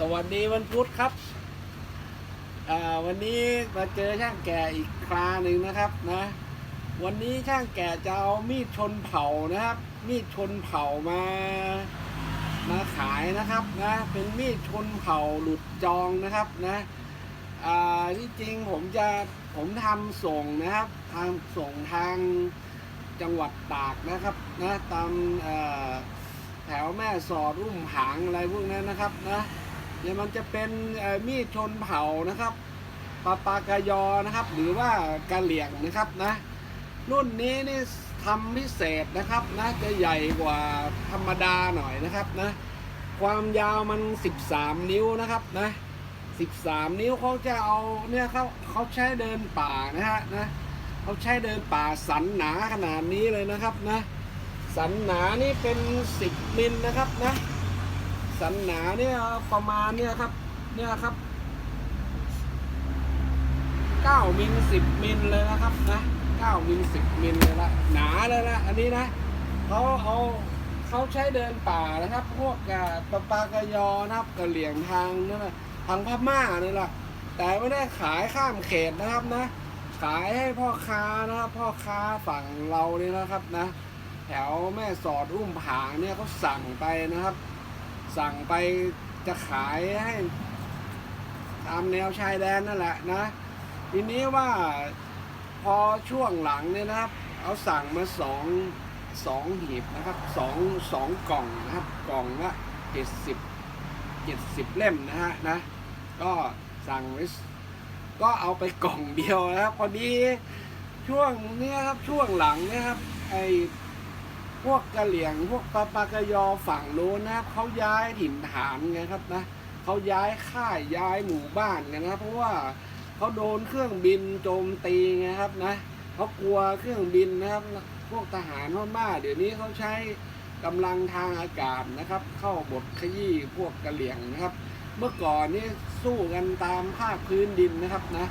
สวัสดีวันพุธครับ วันนี้มาเจอช่างแก่อีกคราหนึ่งนะครับนะ วันนี้ช่างแก่จะเอามีดชนเผานะครับ มีดชนเผามามาขายนะครับนะเป็นมีดชนเผาหลุดจองนะครับนะที่จริงผมจะผมทำส่งนะครับทำส่งทางจังหวัดตากนะครับนะตามแถวแม่สอดรุ่มหางอะไรพวกนั้นนะครับนะ เดี๋ยวมันจะเป็นมีดชนเผานะครับปาปากายอนะครับ หรือว่ากะเหลี่ยงนะครับนะ รุ่นนี้นี่ทำพิเศษนะครับนะจะใหญ่กว่าธรรมดาหน่อยนะครับนะ ความยาวมัน 13 นิ้วนะครับนะ13 นิ้วเขาจะเอาเนี่ยเขาเขาใช้เดินป่านะฮะนะเขาใช้เดินป่าสันหนาขนาดนี้เลยนะครับนะ สันหนานี่เป็น 10มิลนะครับนะ สันหนาเนี่ยประมาณเนี่ยครับ เนี่ยครับ9มิล10มิลเลยนะครับนะ9มิล10มิลเลยละหนาเลยละอันนี้นะเขาเอาเขาใช้เดินป่านะครับ พวกกะปะปากยอนะครับกะเหลี่ยงทางนั่นแหละทางพม่านี่แหละแต่ไม่ได้ขายข้ามเขตนะครับนะ ขายให้พ่อค้านะครับ พ่อค้าฝั่งเราเนี่ยนะครับนะ แถวแม่สอดอุ้มผางเนี่ยเขาสั่งไปนะครับ สั่งไปจะขายให้ ตามแนวชายแดนนั่นแหละนะ ทีนี้ว่าพอช่วงหลังเนี่ยนะครับ เอาสั่งมาสองสองหีบนะครับสองสองกล่องนะครับ กล่องละเจ็ดสิบเจ็ดสิบเล่มนะฮะนะ ก็สั่งไว้ก็เอาไปกล่องเดียวนะครับพอดีช่วงเนี้ยครับช่วงหลังเนี่ยครับไอ พวกกะเหลี่ยง พวกปาปากายอฝั่งโน้นนะครับเขาย้ายถิ่นฐานไงครับนะเขาย้ายค่ายย้ายหมู่บ้านกันนะเพราะว่าเขาโดนเครื่องบินโจมตีไงครับนะเขากลัวเครื่องบินนะครับ พวกทหารพม่าเดี๋ยวนี้เขาใช้กำลังทางอากาศนะครับ เข้าบทขยี้พวกกะเหลี่ยงนะครับ เมื่อก่อนนี่สู้กันตามภาคพื้นดินนะครับนะ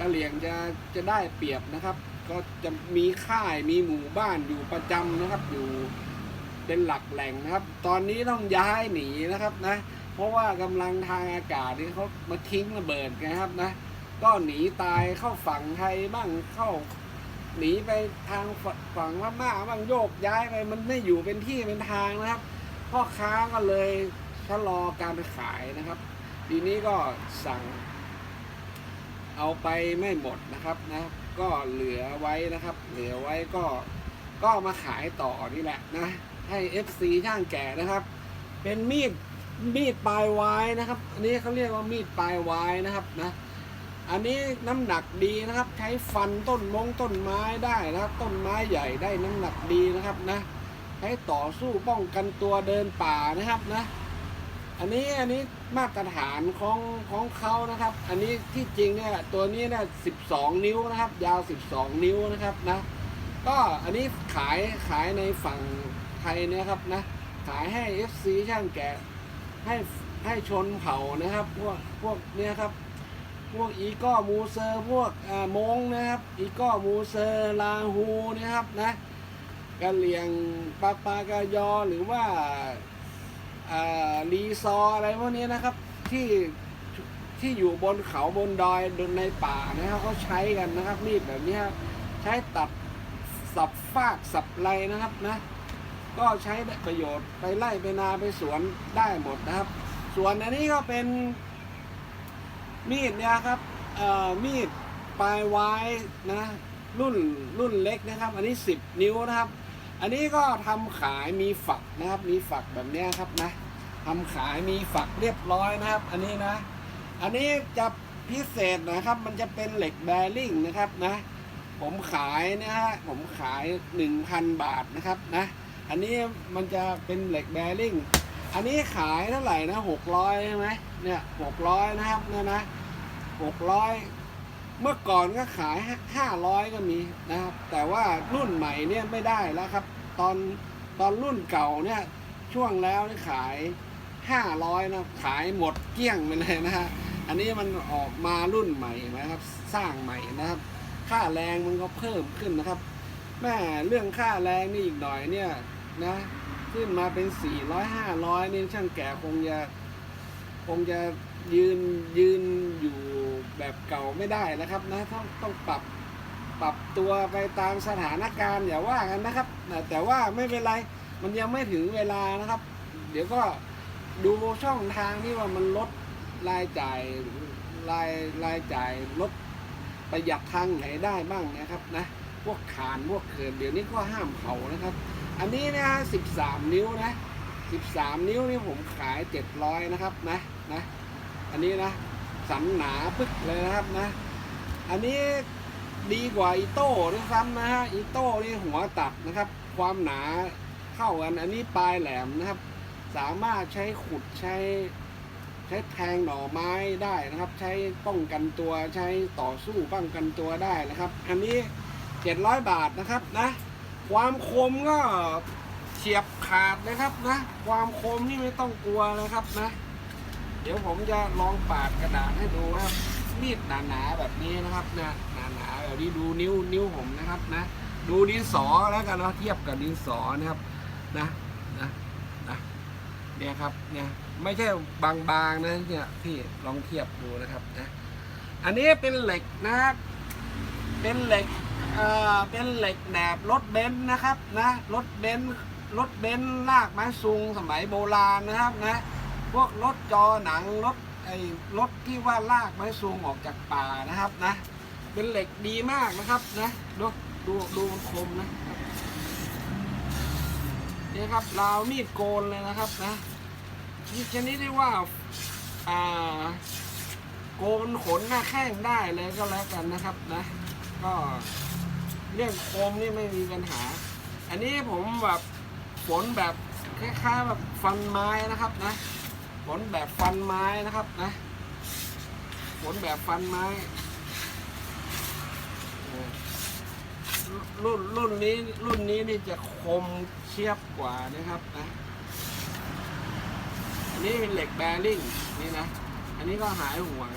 กะเหลี่ยงจะจะได้เปรียบนะครับ ก็จะมีค่ายมีหมู่บ้านอยู่ประจำนะครับ อยู่เป็นหลักแหล่งนะครับ ตอนนี้ต้องย้ายหนีนะครับนะ เพราะว่ากำลังทางอากาศนี่เขามาทิ้งระเบิดไงครับนะ ก็หนีตายเข้าฝั่งไทยบ้างเข้า หนีไปทางฝฝั่งพม่าบ้างโยกย้ายไปมันไม่อยู่เป็นที่เป็นทางนะครับพ่อค้าก็เลยชะลอการขายนะครับ ทีนี้ก็สั่ง เอาไปไม่หมดนะครับนะ ก็เหลือไว้นะครับ เหลือไว้ก็ก็มาขายต่อนี่แหละนะ ให้ FC ช่างแก่นะครับ เป็นมีดมีดปลายไว้นะครับ อันนี้เขาเรียกว่ามีดปลายไว้นะครับนะ อันนี้น้ำหนักดีนะครับ ใช้ฟันต้นมงต้นไม้ได้นะครับ ต้นไม้ใหญ่ได้น้ำหนักดีนะครับนะ ใช้ต่อสู้ป้องกันตัวเดินป่านะครับนะ อันนี้อันนี้มาตรฐานของของเขานะครับ อันนี้ที่จริงเนี่ยตัวนี้เนี่ย12นิ้วนะครับ ยาว12นิ้วนะครับนะ ก็อันนี้ขายขายในฝั่งไทยนะครับนะ ขายให้ FC ช่างแกะให้ให้ชนเผ่านะครับ พวกพวกเนี้ยครับ พวกอีก้อมูเซอร์พวกอ่ามงนะครับ อีก้อมูเซอร์ลาฮูนะครับนะกะเหลี่ยงปาปากายอหรือว่า รีซออะไรพวกนี้นะครับที่ที่อยู่บนเขาบนดอยในป่านะครับเขาใช้กันนะครับมีดแบบนี้ครับใช้ตัดสับฟากสับไรนะครับนะก็ใช้ประโยชน์ไปไล่ไปนาไปสวนได้หมดนะครับ ส่วนอันนี้ก็เป็นมีดเนี่ยครับมีดปลายไว้นะรุ่นรุ่นเล็กนะครับ อันนี้ 10 นิ้วนะครับ อันนี้ก็ทำขายมีฝักนะครับ มีฝักแบบนี้ครับนะทำขายมีฝักเรียบร้อยนะครับ อันนี้นะ อันนี้จะพิเศษนะครับ มันจะเป็นเหล็กแบริ่งนะครับนะ ผมขายนะฮะผมขาย1,000บาทนะครับนะ อันนี้มันจะเป็นเหล็กแบริ่งอันนี้ขายเท่าไหร่นะ600ใช่ไหมเนี่ย600นะครับเนี่ยนะ600 เมื่อก่อนก็ขาย 500 ก็มีนะครับ แต่ว่ารุ่นใหม่เนี่ยไม่ได้แล้วครับ ตอนตอนรุ่นเก่าเนี่ย ช่วงแล้วนี่ขาย 500 นะขายหมดเกลี้ยงไปเลยนะฮะอันนี้มันออกมารุ่นใหม่นะครับ สร้างใหม่นะครับ ค่าแรงมันก็เพิ่มขึ้นนะครับแม่เรื่องค่าแรงนี่อีกหน่อยเนี่ยนะขึ้นมาเป็น 400 500 นี่ช่างแก่คงจะคงจะยืนยืนอยู่ แบบเก่าไม่ได้นะครับนะต้องต้องปรับปรับตัวไปตามสถานการณ์อย่าว่ากันนะครับ แต่ว่าไม่เป็นไรมันยังไม่ถึงเวลานะครับ เดี๋ยวก็ดูช่องทางที่ว่ามันลดรายจ่ายรายรายจ่ายลดประหยัดทางไหนได้บ้างนะครับนะพวกขานพวกเขินเดี๋ยวนี้ก็ห้ามเผานะครับ อันนี้นะสิบสามนิ้วนะ13นิ้วนี่ผมขาย700นะครับนะนะอันนี้นะ สันหนาปึ๊กเลยนะครับนะ อันนี้ดีกว่าอีโต้ด้วยซ้ำนะฮะอีโต้นี่หัวตัดนะครับ ความหนาเข้ากันอันนี้ปลายแหลมนะครับ สามารถใช้ขุดใช้ ใช้แทงหน่อไม้ได้นะครับ ใช้ป้องกันตัวใช้ต่อสู้ป้องกันตัวได้นะครับ อันนี้700บาทนะครับนะ ความคมก็เฉียบขาดนะครับนะ ความคมนี่ไม่ต้องกลัวเลยครับนะ เดี๋ยวผมจะลองปาดกระดาษให้ดูครับมีดหนาๆแบบนี้นะครับนะหนาๆแบบนี้ดูนิ้วนิ้วผมนะครับนะดูดินสอแล้วกันเนาะเทียบกับดินสอนะครับนะนะนะเนี่ยครับเนี่ยไม่ใช่บางๆนะเนี่ยพี่ลองเทียบดูนะครับนะอันนี้เป็นเหล็กนะครับเป็นเหล็กเอ่อเป็นเหล็กแหนบรถเบนซ์นะครับนะรถเบนซ์รถเบนซ์ลากไม้ซุงสมัยโบราณนะครับนะ พวกรถจอหนังรถไอ้รถที่ว่าลากไม้ซุงออกจากป่านะครับนะ เป็นเหล็กดีมากนะครับนะดูดูดูมันคมนะนี่ครับราวมีดโกนเลยนะครับนะนี่ชนิดที่ว่าอ่าโกนขนหน้าแข้งได้เลยก็แล้วกันนะครับนะ ก็เรื่องโคมนี่ไม่มีปัญหา อันนี้ผมแบบฝนแบบคล้ายๆแบบฟันไม้นะครับนะ ฝนแบบฟันไม้นะครับนะฝนแบบฟันไม้ รุ่นรุ่นนี้รุ่นนี้นี่จะคมเชียบกว่านะครับนะอันนี้เป็นเหล็กแบริ่งนี่นะ อันนี้ก็หายห่วง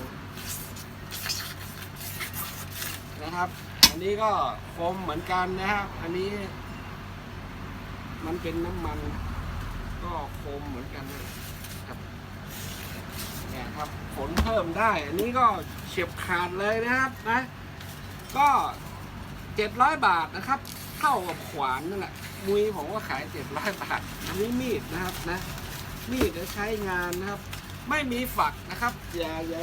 นะครับ อันนี้ก็คมเหมือนกันนะครับ อันนี้ มันเป็นน้ำมัน ก็คมเหมือนกันนะ นี่ยครับผลเพิ่มได้ อันนี้ก็เฉียบขาดเลยนะครับนะก็เจ็ดร้อยบาทนะครับ เท่ากับขวานนั่นแหละมุยผมก็ขายเจ็ดร้อยบาทอันนี้มีดนะครับนะมีดจะใช้งานนะครับ ไม่มีฝักนะครับอย่าอย่า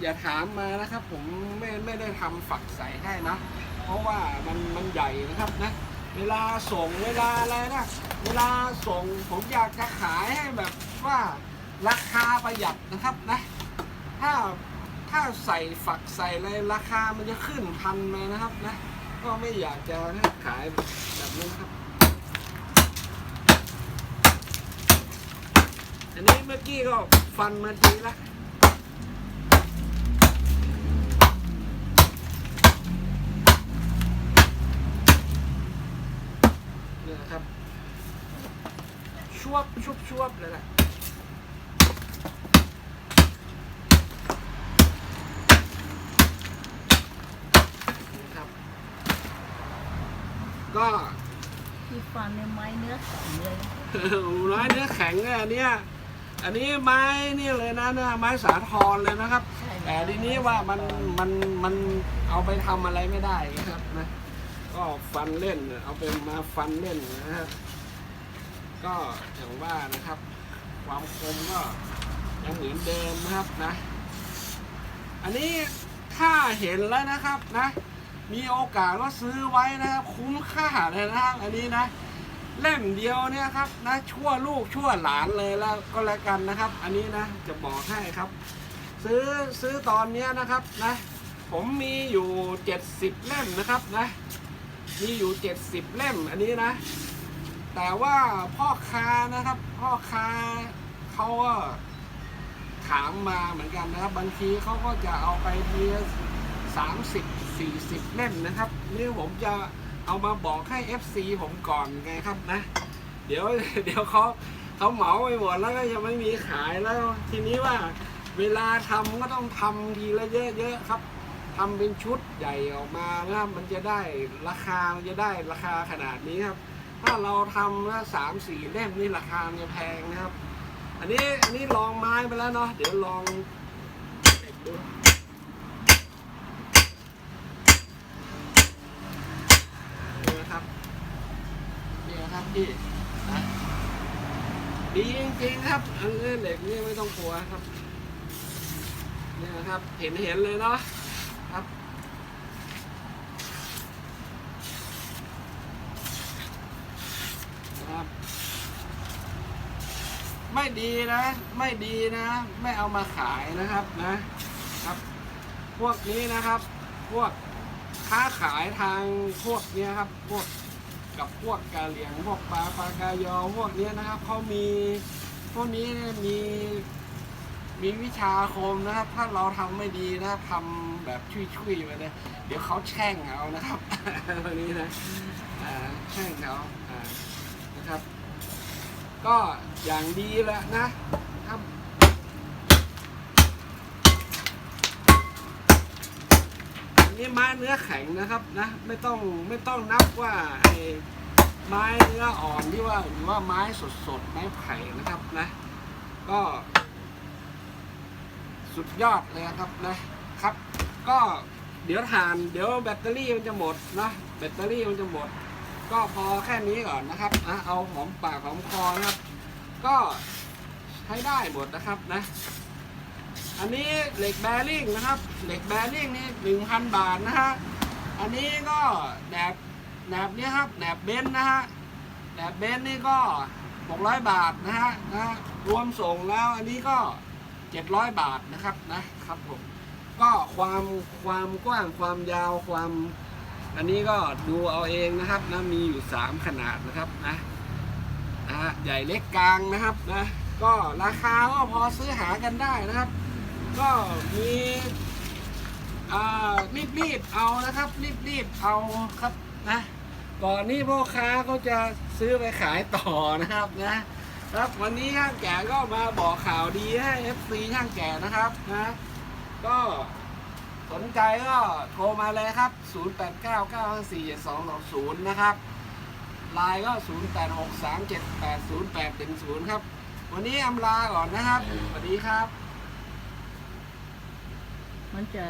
อย่าถามมานะครับ ผมไม่ไม่ได้ทำฝักใส่ให้นะ เพราะว่ามันมันใหญ่นะครับนะเวลาส่งเวลาอะไรนะ เวลาส่งผมอยากจะขายให้แบบว่า ราคาประหยัดนะครับนะถ้าถ้าใส่ฝักใส่อะไรราคามันจะขึ้นพันเลยนะครับนะ ก็ไม่อยากจะขายแบบนั้นะครับ อันนี้เมื่อกี้ก็ฟันมาทีละเนี่ยครับชวบชุบชวบเลยแหละนะครับ ก็ที่ฟันเนี่ยไม้เนื้อแข็งเลยร้อยเนื้อแข็งเนี่ยอันเนี้ยอันนี้ไม้นี่เลยนะเนี่ยไม้สาทรเลยนะครับใช่ไหมแต่ทีนี้ว่ามันมันมันเอาไปทำอะไรไม่ได้นะครับนะก็ฟันเล่นเอาไปมาฟันเล่นนะครับก็อย่างว่านะครับ ความคมก็ยังเหมือนเดิมนะครับนะ อันนี้ถ้าเห็นแล้วนะครับนะ มีโอกาสก็ซื้อไว้นะครับคุ้มค่าเลยนะอันนี้นะ เล่มเดียวเนี่ยครับนะชั่วลูกชั่วหลานเลยแล้วก็แล้วกันนะครับ อันนี้นะจะบอกให้ครับ ซื้อซื้อตอนเนี้ยนะครับนะ ผมมีอยู่เจ็ดสิบเล่มนะครับนะมีอยู่เจ็ดสิบเล่มอันนี้นะ แต่ว่าพ่อค้านะครับ พ่อค้าเขาก็ถามมาเหมือนกันนะครับบางทีเขาก็จะเอาไปทียสามสิบ สี่สิบเล่มนะครับนี่ผมจะเอามาบอกให้ FC ผมก่อนไงครับนะ เดี๋ยวเดี๋ยวเขาเขาเหมาไปหมดแล้วก็ยังไม่มีขายแล้ว ทีนี้ว่าเวลาทำก็ต้องทำทีละเยอะๆครับทำเป็นชุดใหญ่ออกมานะมันจะได้ราคามันจะได้ราคาขนาดนี้ครับ ถ้าเราทำละสามสี่เล่มนี่ราคาจะแพงนะครับ อันนี้อันนี้ลองไม้ไปแล้วเนาะเดี๋ยวลองดูนี่นะครับ นะครับพี่นะดีจริงๆครับอันนี้เหล็กนี่ไม่ต้องกลัวครับนี่นะครับ เห็นเห็นเลยเนาะครับครับ ไม่ดีนะ ไม่ดีนะ ไม่เอามาขายนะครับนะครับ พวกนี้นะครับ พวกค้าขายทางพวกนี้ครับ พวก กับพวกกาเหลียงพวกปลาปลากายอพวกเนี้ยนะครับเขามีพวกนี้เนี่ยมีมีวิชาคมนะครับ ถ้าเราทำไม่ดีนะทำแบบชุยๆไปเลยเดี๋ยวเขาแช่งเอานะครับวกนี้นะแช่งเขาอ่านะครับ ก็อย่างดีแหละนะ นี้ไม้เนื้อแข็งนะครับนะไม่ต้องไม่ต้องนับว่าไอ้ไม้เนื้ออ่อนที่ว่าหรือว่าไม้สดๆไม้ไผ่นะครับนะ ก็ สุดยอดเลยครับนะครับ ก็เดี๋ยวทานเดี๋ยวแบตเตอรี่มันจะหมดนะแบตเตอรี่มันจะหมด ก็พอแค่นี้ก่อนนะครับนะเอาหอมปากหอมคอนะครับ ก็ใช้ได้หมดนะครับนะ อันนี้เหล็กแบริ่งนะครับ เหล็กแบริ่งนี่หนึ่งพันบาทนะฮะ อันนี้ก็แหนบแหนบเนี้ยครับแหนบเบนซ์นะฮะแหนบเบนซ์นี่ก็หกร้อยบาทนะฮะนะฮะรวมส่งแล้วอันนี้ก็เจ็ดร้อยบาทนะครับนะครับผมก็ความความกว้างความยาวความ อันนี้ก็ดูเอาเองนะครับนะมีอยู่3ขนาดนะครับนะนะใหญ่เล็กกลางนะครับนะก็ราคาก็พอซื้อหากันได้นะครับ ก็มีอ่ารีบรีบๆเอานะครับรีบรีบๆเอาครับนะก่อนนี้พ่อค้าเขาจะซื้อไปขายต่อนะครับนะ ครับวันนี้ช่างแก่ก็มาบอกข่าวดีให้ FC ช่างแก่นะครับนะ ก็สนใจก็โทรมาเลยครับ 0899547220 นะครับไลน์ก็ 0863780810 ครับ วันนี้อำลาก่อนนะครับ สวัสดีครับ มันจะ